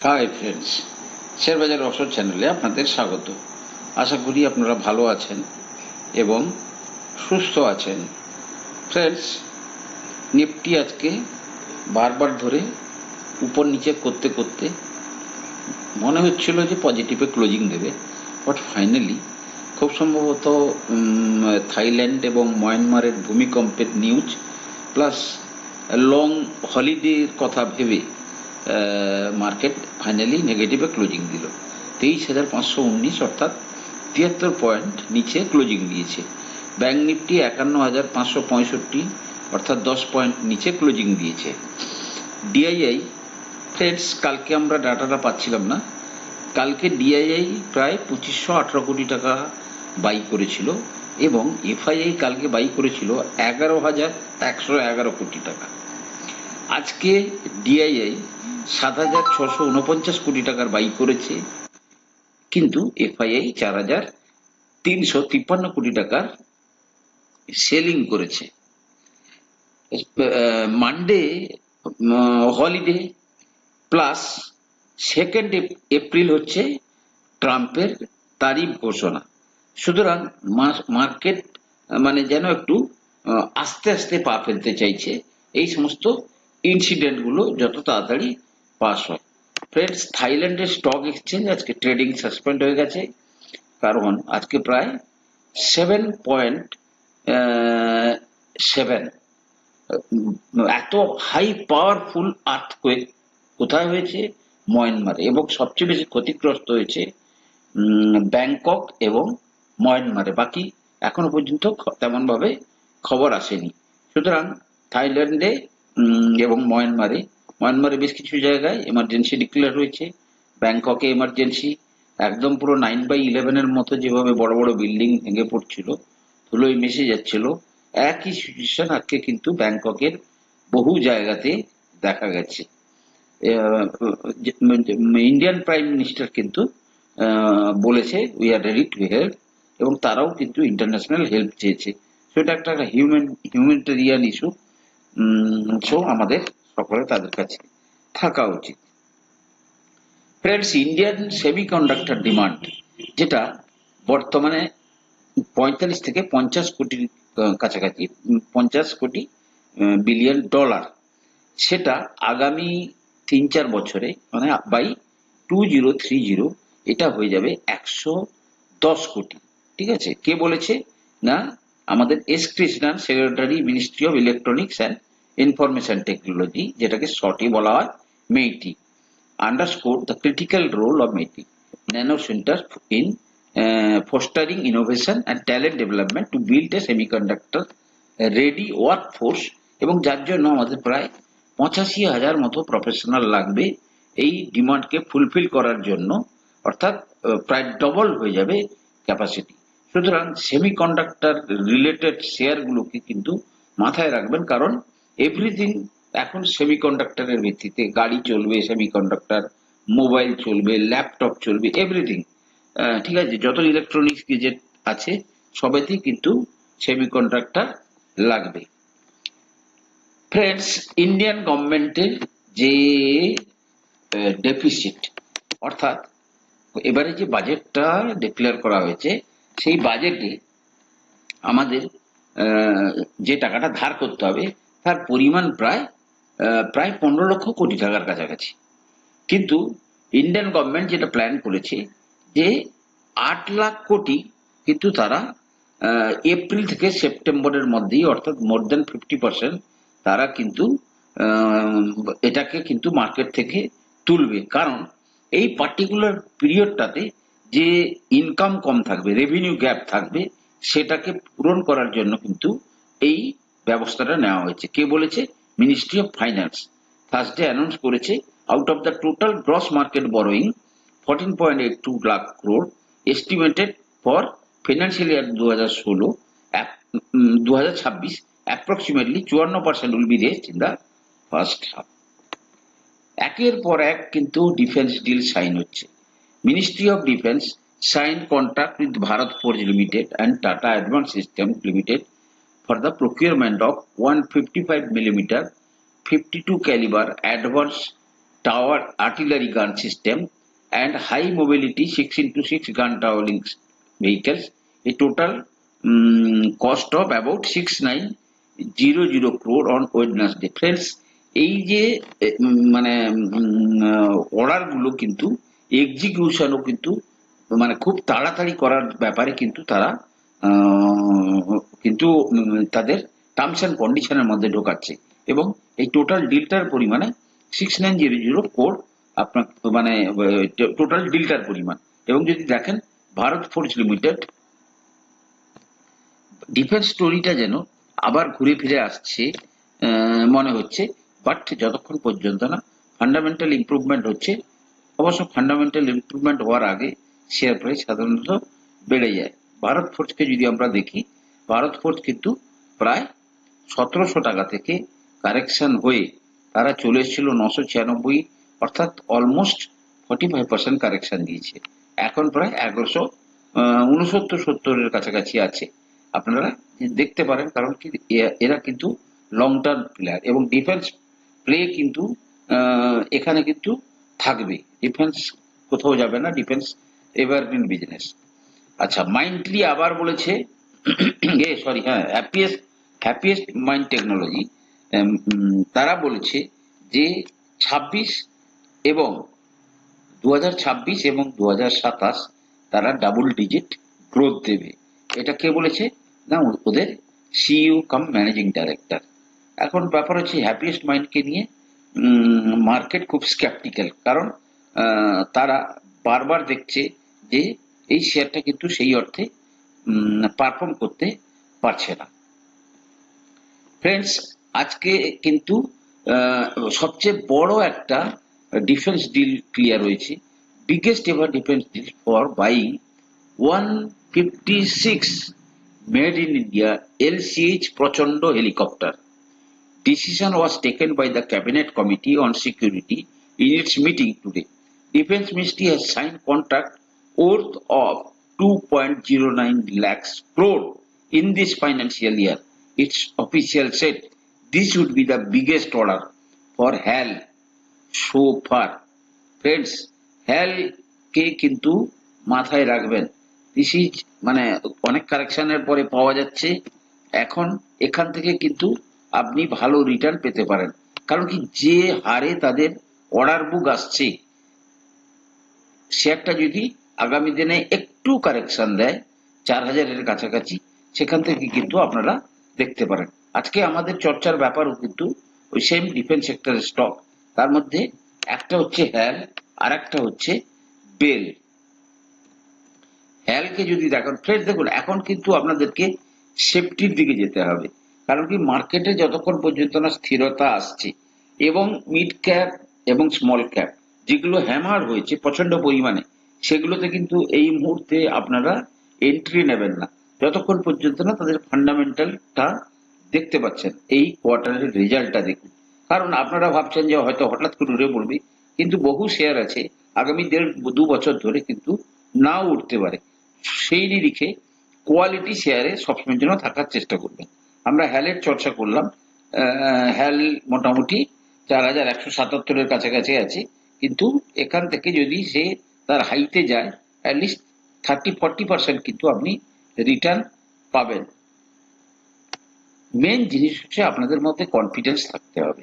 Hi friends শেয়ারবাজার অবসর চ্যানেলে আপনাদের স্বাগত। আশা করি আপনারা ভালো আছেন এবং সুস্থ আছেন। ফ্রেন্ডস নিফটি আজকে বারবার ধরে উপর নিচে করতে করতে মনে হচ্ছিল যে পজিটিভে ক্লোজিং দেবে বাট ফাইনালি খুব সম্ভবত থাইল্যান্ড এবং মায়ানমারের ভূমিকম্পের নিউজ প্লাস লং হলিডের কথা ভেবে মার্কেট ফাইনালি নেগেটিভে ক্লোজিং দিল। তেইশ হাজার পাঁচশো উনিশ অর্থাৎ তিয়াত্তর পয়েন্ট নিচে ক্লোজিং দিয়েছে। ব্যাঙ্ক নিফটি একান্ন হাজার পাঁচশো পঁয়ষট্টি অর্থাৎ দশ পয়েন্ট নিচে ক্লোজিং দিয়েছে। ডিআইআই ফ্রেন্ডস কালকে আমরা ডাটাটা পাচ্ছিলাম না। কালকে ডিআইআই প্রায় পঁচিশশো আঠারো কোটি টাকা বাই করেছিল এবং এফআইআই কালকে বাই করেছিল এগারো হাজার একশো এগারো কোটি টাকা। আজকে ডিআইআই সাত হাজার ছশো উনপঞ্চাশ কোটি টাকার বাই করেছে, কিন্তু এফআইআই চার হাজার তিনশো তিপ্পান্ন কোটি টাকার সেলিং করেছে। Monday holiday plus second April হচ্ছে ট্রাম্পের তারিফ ঘোষণা। সুতরাং মার্কেট মানে যেন একটু আস্তে আস্তে পা ফেলতে চাইছে। এই সমস্ত ইনসিডেন্টগুলো যত তাড়াতাড়ি পাস হয়। ফ্রেন্ডস থাইল্যান্ডের স্টক এক্সচেঞ্জ আজকে ট্রেডিং সাসপেন্ড হয়ে গেছে। কারণ আজকে প্রায় সেভেন পয়েন্ট সেভেন এত হাই পাওয়ারফুল আর্থকোয়েক কোথায় হয়েছে? ময়ানমারে এবং সবচেয়ে বেশি ক্ষতিগ্রস্ত হয়েছে ব্যাংকক এবং ময়ানমারে বাকি এখনও পর্যন্ত তেমনভাবে খবর আসেনি। সুতরাং থাইল্যান্ডে এবং ময়ানমারে ময়ানমারে বেশ কিছু জায়গায় এমার্জেন্সি ডিক্লেয়ার হয়েছে। ব্যাংককে এমার্জেন্সি একদম পুরো নাইন বাই ইলেভেনের মতো যেভাবে বড় বড় বিল্ডিং ভেঙে পড়ছিল, ধুলোয় মিশে যাচ্ছিল, একই সিচুয়েশন আজকে কিন্তু ব্যাংককের বহু জায়গাতে দেখা গেছে। ইন্ডিয়ান প্রাইম মিনিস্টার কিন্তু বলেছে we are ready to help এবং তারাও কিন্তু ইন্টারন্যাশনাল হেল্প চেয়েছে। সেটা একটা হিউম্যান হিউম্যানিটেরিয়ান ইস্যু সো আমাদের সকলে তাদের কাছে থাকা উচিত। ফ্রেন্ডস ইন্ডিয়ান সেমিকন্ডাক্টর ডিমান্ড যেটা বর্তমানে পঁয়তাল্লিশ থেকে পঞ্চাশ কোটির কাছাকাছি পঞ্চাশ কোটি বিলিয়ন ডলার সেটা আগামী তিন চার বছরে মানে by two zero three zero এটা হয়ে যাবে একশো দশ কোটি। ঠিক আছে? কে বলেছে? না আমাদের S Krishnan secretary ministry of electronics and information technology যেটাকে শর্টে বলা হয় MeitY underscore the critical role of MeitY nano centre in fostering innovation and talent development to build a semiconductor ready work force এবং যার জন্য আমাদের প্রায় পঁচাশি হাজার মতো প্রফেশনাল লাগবে এই ডিমান্ডকে ফুলফিল করার জন্য, অর্থাৎ প্রায় ডবল হয়ে যাবে ক্যাপাসিটি সুতরাং সেমিকন্ডাক্টর রিলেটেড শেয়ারগুলোকে কিন্তু মাথায় রাখবেন, কারণ এভরিথিং এখন সেমিকন্ডাক্টরের ভিত্তিতে, গাড়ি চলবে সেমিকন্ডাক্টর মোবাইল চলবে ল্যাপটপ চলবে এভরিথিং ঠিক আছে, যত ইলেকট্রনিক্স গেজেট আছে, সবেতেই কিন্তু সেমিকন্ডাক্টর লাগবে। ফ্রেন্ডস ইন্ডিয়ান গভর্নমেন্টের যে ডেফিসিট অর্থাৎ এবারে যে বাজেটটা ডিক্লেয়ার করা হয়েছে সেই বাজেটে আমাদের যে টাকাটা ধার করতে হবে, তার পরিমাণ প্রায় প্রায় পনেরো লক্ষ কোটি টাকার কাছাকাছি। কিন্তু ইন্ডিয়ান গভর্নমেন্ট যেটা প্ল্যান করেছে যে আট লাখ কোটি কিন্তু তারা এপ্রিল থেকে সেপ্টেম্বরের মধ্যেই, অর্থাৎ মোর দেন ফিফটি পার্সেন্ট তারা কিন্তু এটাকে কিন্তু মার্কেট থেকে তুলবে। কারণ এই পার্টিকুলার পিরিয়ডটাতে যে ইনকাম কম থাকবে রেভিনিউ গ্যাপ থাকবে, সেটাকে পূরণ করার জন্য কিন্তু এই ব্যবস্থাটা নেওয়া হয়েছে। কে বলেছে? Ministry of finance Thursday announce করেছে out of the total gross market borrowing fourteen point eight two lakh crore estimated for financial year দু হাজার ষোলো দু হাজার ছাব্বিশ অ্যাপ্রক্সিমেটলি চুয়ান্ন percent will be rest in the first half একের পর এক কিন্তু ডিফেন্স ডিল সাইন হচ্ছে। Ministry of defence sign contract with Bharat forge limited and Tata advance system limited for the procurement of 155 millimeter 52 caliber advanced tower artillery gun system and high mobility 6 into 6 gun towering vehicles a total um, cost of about 6900 crore on Wednesday friends এই যে মানে অর্ডারগুলো কিন্তু এক্সিকিউশনও কিন্তু মানে খুব তাড়াতাড়ি করার ব্যাপারে কিন্তু তারা কিন্তু তাদের টার্মস অ্যান্ড কন্ডিশনের মধ্যে ঢোকাচ্ছে। এবং এই টোটাল ডিলটার পরিমাণে six nine zero zero crore আপনার মানে টোটাল ডিলটার পরিমাণ। এবং যদি দেখেন, ভারত ফোর্স লিমিটেড ডিফেন্স স্টোরিটা যেন আবার ঘুরে ফিরে আসছে মনে হচ্ছে। বাট যতক্ষণ পর্যন্ত না ফান্ডামেন্টাল ইমপ্রুভমেন্ট হচ্ছে অবশ্য ফান্ডামেন্টাল ইম্প্রুভমেন্ট হওয়ার আগে শেয়ার প্রাইস সাধারণত বেড়ে যায়। ভারত ফোর্সকে যদি আমরা দেখি, ভারত ফোর্স কিন্তু প্রায় সতেরোশো টাকা থেকে কারেকশন হয়ে তারা চলে এসেছিল নশো ছিয়ানব্বই, অর্থাৎ almost forty five percent correction দিয়েছে। এখন প্রায় এগারোশো উনসত্তর সত্তরের কাছাকাছি আছে। আপনারা দেখতে পারেন, কারণ কি এরা কিন্তু লং টার্ম প্লেয়ার এবং ডিফেন্স প্লে কিন্তু এখানে কিন্তু থাকবে। ডিফেন্স কোথাও যাবে না ডিফেন্স এভারগ্রিন বিজনেস আচ্ছা মাইন্ডলি আবার বলেছে, এ সরি হ্যাঁ হ্যাপিয়েস্ট হ্যাপিয়েস্ট মাইন্ড টেকনোলজি তারা বলেছে যে ছাব্বিশ এবং দু হাজার ছাব্বিশ এবং দু হাজার সাতাশ তারা ডাবল ডিজিট গ্রোথ দেবে। এটা কে বলেছে? না ওদের সিইও কাম ম্যানেজিং ডাইরেক্টর এখন ব্যাপার হচ্ছে হ্যাপিয়েস্ট মাইন্ডকে নিয়ে মার্কেট খুব স্ক্যাপটিক্যাল কারণ তারা বারবার দেখছে যে এই শেয়ারটা কিন্তু সেই অর্থে পারফর্ম করতে পারছে না। ফ্রেন্ডস আজকে কিন্তু সবচেয়ে বড় একটা ডিফেন্স ডিল ক্লিয়ার হয়েছে। Biggest ever defence deal for buying one fifty six made in India LCH প্রচণ্ড helicopter Decision was taken by the Cabinet Committee on Security in its meeting today. Defense Ministry has signed contract worth of 2.09 lakhs crore in this financial year. Its official said this would be the biggest order for HAL so far. Friends, HAL কে কিন্তু মাথায় রাখবেন this is মানে অনেক কারেকশনের পরে পাওয়া যাচ্ছে এখন এখান থেকে কিন্তু আপনি ভালো রিটার্ন পেতে পারেন। কারণ কি, যে হারে তাদের অর্ডার বুক আসছে শেয়ারটা যদি আগামী দিনে একটু কারেকশন দেয়, চার হাজারের কাছাকাছি, সেখান থেকে কিন্তু আপনারা দেখতে পারেন। আজকে আমাদের চর্চার ব্যাপারও কিন্তু ওই সেম ডিফেন্স সেক্টরের স্টক তার মধ্যে একটা হচ্ছে হ্যাল আর একটা হচ্ছে বেল হ্যালকে যদি দেখেন ফ্রেন্ড দেখুন, এখন কিন্তু আপনাদেরকে সেফটির দিকে যেতে হবে। কারণ কি মার্কেটে যতক্ষণ পর্যন্ত না স্থিরতা আসছে, এবং মিড ক্যাপ এবং স্মল ক্যাপ যেগুলো হ্যামার হয়েছে প্রচণ্ড পরিমাণে, সেগুলোতে কিন্তু এই মুহূর্তে আপনারা এন্ট্রি নেবেন না। যতক্ষণ পর্যন্ত না তাদের ফান্ডামেন্টালটা দেখতে পাচ্ছেন, এই কোয়ার্টারের রেজাল্টটা দেখুন। কারণ আপনারা ভাবছেন যে হয়তো হঠাৎ করে উঠে পড়বে, কিন্তু বহু শেয়ার আছে, আগামী দেড়, দু বছর ধরে কিন্তু নাও উঠতে পারে। সেই নিরিখে কোয়ালিটি শেয়ারে সবসময়ের জন্য থাকার চেষ্টা করবেন। আমরা হ্যালের চর্চা করলাম। হ্যাল মোটামুটি চার হাজার একশো সাতাত্তরের কাছাকাছি আছে। কিন্তু এখান থেকে যদি সে তার হাইতে যায় অ্যাটলিস্ট থার্টি ফর্টি পার্সেন্ট কিন্তু আপনি রিটার্ন পাবেন। মেন জিনিস হচ্ছে আপনাদের মধ্যে কনফিডেন্স থাকতে হবে।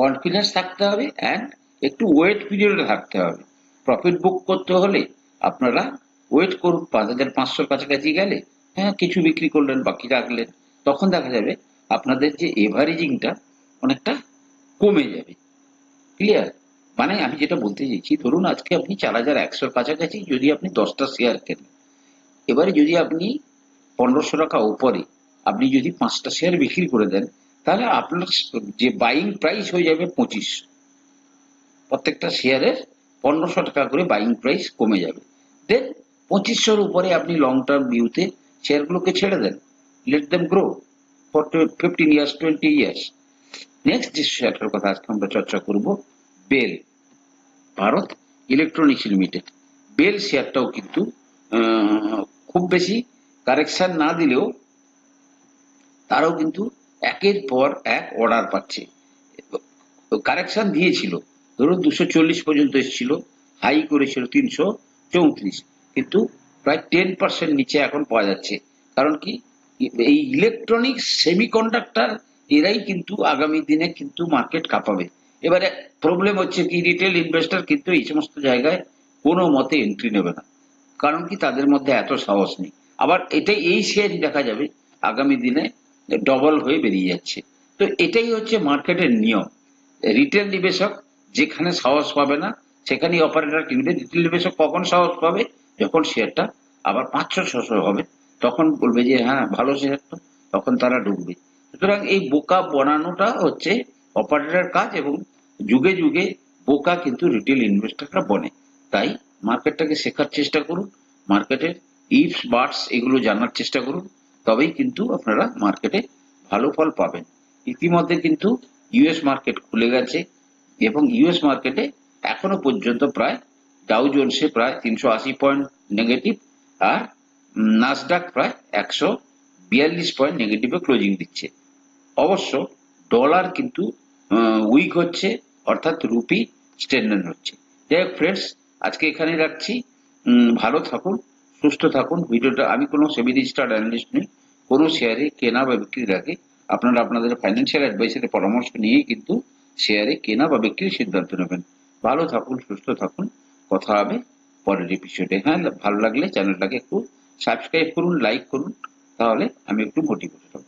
কনফিডেন্স থাকতে হবে অ্যান্ড একটু ওয়েট পিরিয়ডে থাকতে হবে। প্রফিট বুক করতে হলে আপনারা ওয়েট করুন। পাঁচ হাজার পাঁচশোর কাছাকাছি গেলে হ্যাঁ কিছু বিক্রি করলেন, বাকি রাখলেন। তখন দেখা যাবে আপনাদের যে এভারেজিংটা অনেকটা কমে যাবে। ক্লিয়ার মানে আমি যেটা বলতে চাইছি, ধরুন আজকে আপনি চার হাজার একশোর কাছাকাছি যদি আপনি দশটা শেয়ার কেনেন, এবারে যদি আপনি পনেরোশো টাকা উপরে আপনি যদি পাঁচটা শেয়ার বিক্রি করে দেন, তাহলে আপনার যে বাইং প্রাইস হয়ে যাবে পঁচিশ প্রত্যেকটা শেয়ারের পনেরোশো টাকা করে বাইং প্রাইস কমে যাবে। দেন পঁচিশশোর উপরে আপনি লং টার্ম ভিউতে শেয়ারগুলোকে ছেড়ে দেন। Let them grow for fifteen years twenty years next যে শেয়ারটার কথা আজকে আমরা চর্চা করব BEL Bharat electronics limited BEL শেয়ারটাও কিন্তু খুব বেশি কারেকশন না দিলেও তারাও কিন্তু একের পর এক অর্ডার পাচ্ছে। কারেকশন দিয়েছিল। ধরুন দুশো চল্লিশ পর্যন্ত এসেছিল হাই করেছিল তিনশো চৌত্রিশ। কিন্তু প্রায় টেন পার্সেন্ট নিচে এখন পাওয়া যাচ্ছে। কারণ কি? এই ইলেকট্রনিক্স সেমিকন্ডাক্টর এরাই কিন্তু আগামী দিনে কিন্তু মার্কেট কাঁপাবে। এবারে প্রবলেম হচ্ছে কি রিটেল ইনভেস্টর কিন্তু এই সমস্ত জায়গায় কোনো মতে এন্ট্রি নেবে না। কারণ কি, তাদের মধ্যে এত সাহস নেই। আবার এটাই, এই শেয়ারই দেখা যাবে, আগামী দিনে ডবল হয়ে বেরিয়ে যাচ্ছে। তো এটাই হচ্ছে মার্কেটের নিয়ম। রিটেল নিবেশক যেখানে সাহস পাবে না, সেখানেই অপারেটর কিনবে। রিটেল নিবেশক কখন সাহস পাবে? যখন শেয়ারটা আবার পাঁচশো, ছশো হবে। তখন বলবে যে হ্যাঁ ভালো শেয়ার তো। তখন তারা ঢুকবে সুতরাং এই বোকা বানানোটা হচ্ছে অপারেটরের কাজ এবং যুগে যুগে বোকা কিন্তু রিটেল ইনভেস্টররা বনে। তাই মার্কেটটাকে শেখার চেষ্টা করুন মার্কেটের ইফস বার্ডস এগুলো জানার চেষ্টা করুন, তবেই কিন্তু আপনারা মার্কেটে ভালো ফল পাবেন। ইতিমধ্যে কিন্তু ইউএস মার্কেট খুলে গেছে এবং ইউএস মার্কেটে এখনও পর্যন্ত প্রায় ডাউ জোনসে প্রায় তিনশো আশি পয়েন্ট নেগেটিভ আর নাসডাক প্রায় একশো বিয়াল্লিশ পয়েন্ট নেগেটিভে ক্লোজিং দিচ্ছে। অবশ্য ডলার কিন্তু উইক হচ্ছে, অর্থাৎ রুপি স্ট্যান্ডার্ড হচ্ছে। যাই হোক ফ্রেন্ডস আজকে এখানে রাখছি। ভালো থাকুন, সুস্থ থাকুন। ভিডিওটা, আমি কোনো সেবি রেজিস্টার্ড অ্যানালিস্ট নই, কোনো শেয়ারে কেনা বা বিক্রির আগে আপনারা আপনাদের ফাইন্যান্সিয়াল অ্যাডভাইসের পরামর্শ নিয়েই কিন্তু শেয়ারে কেনা বা বিক্রির সিদ্ধান্ত নেবেন। ভালো থাকুন, সুস্থ থাকুন। কথা হবে পরের এপিসোডে হ্যাঁ ভালো লাগলে চ্যানেলটাকে একটু সাবস্ক্রাইব করুন লাইক করুন তাহলে আমি একটু মোটিভেটেড হব।